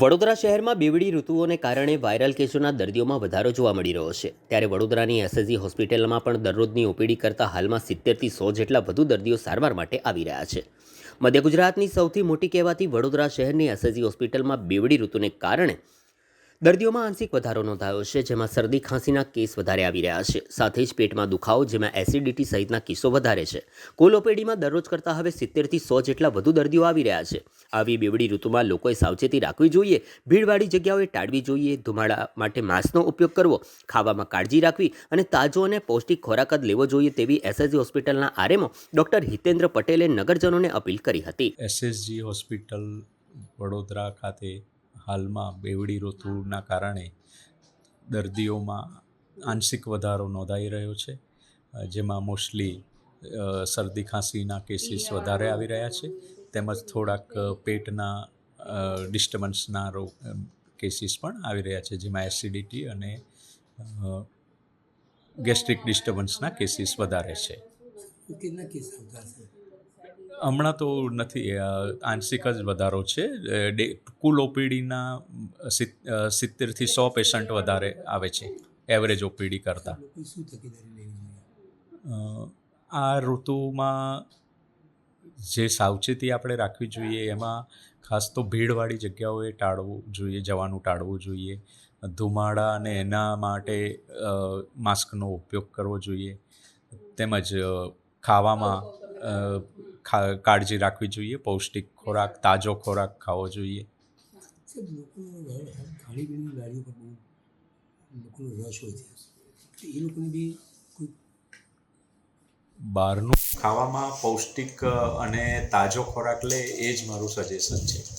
વડોદરા શહેરમાં બેવડી ઋતુઓને કારણે વાયરલ કેસોના દર્દીઓમાં વધારો જોવા મળી રહ્યો છે. ત્યારે વડોદરાની એસએસજી હોસ્પિટલમાં પણ દરરોજની ઓપીડી કરતાં હાલમાં સિત્તેરથી સો જેટલા વધુ દર્દીઓ સારવાર માટે આવી રહ્યા છે. મધ્ય ગુજરાતની સૌથી મોટી કહેવાતી વડોદરા શહેરની એસએસજી હોસ્પિટલમાં બેવડી ઋતુને કારણે દર્દીઓમાં આંશિક વધારો નોંધાયો છે, જેમાં શરદી, ખાંસીના કેસ વધારે આવી રહ્યા છે. સાથે જ પેટમાં દુખાવો, જેમાં એસિડિટી સહિતના કેસો વધારે છે. કુલ દરરોજ કરતાં હવે સિત્તેરથી સો જેટલા વધુ દર્દીઓ આવી રહ્યા છે. આવી બેવડી ઋતુમાં લોકોએ સાવચેતી રાખવી જોઈએ, ભીડવાળી જગ્યાઓએ ટાળવી જોઈએ, ધુમાડા માટે માસ્કનો ઉપયોગ કરવો, ખાવામાં કાળજી રાખવી અને તાજો અને પૌષ્ટિક ખોરાક જ લેવો જોઈએ તેવી એસએસજી હોસ્પિટલના આરએમઓ ડૉક્ટર હિતેન્દ્ર પટેલે નગરજનોને અપીલ કરી હતી. એસએસજી હોસ્પિટલ વડોદરા ખાતે હાલમાં બેવડી ઋતુના કારણે દર્દીઓમાં આંશિક વધારો નોંધાઈ રહ્યો છે. જેમાં મોસ્ટલી શરદી ખાંસીના કેસીસ વધારે આવી રહ્યા છે. તેમજ થોડાક પેટના ડિસ્ટર્બન્સના રોગ કેસીસ પણ આવી રહ્યા છે. જેમાં એસિડિટી અને ગેસ્ટ્રિક ડિસ્ટર્બન્સના કેસીસ વધારે છે. હમણાં તો નથી આંશિક જ વધારો છે. ડે કુલ ઓપીડીના સિત્તેરથી સો પેશન્ટ વધારે આવે છે એવરેજ ઓપીડી કરતાં. આ ઋતુમાં જે સાવચેતી આપણે રાખવી જોઈએ એમાં ખાસ તો ભીડવાળી જગ્યાઓએ ટાળવું જોઈએ જવાનું ટાળવું જોઈએ. ધુમાડા અને એના માટે માસ્કનો ઉપયોગ કરવો જોઈએ. તેમજ ખાવામાં કાળજી રાખવી જોઈએ પૌષ્ટિક ખોરાક તાજો ખોરાક ખાવો જોઈએ. સાહેબ લોકોનો ર- ખાણીપીણીની ગાડીઓ પર બહુ લોકોનો રસ હોય છે. એ લોકોને બી કોઈ બહારનું ખાવામાં પૌષ્ટિક અને તાજો ખોરાક લે એ જ મારું સજેશન છે.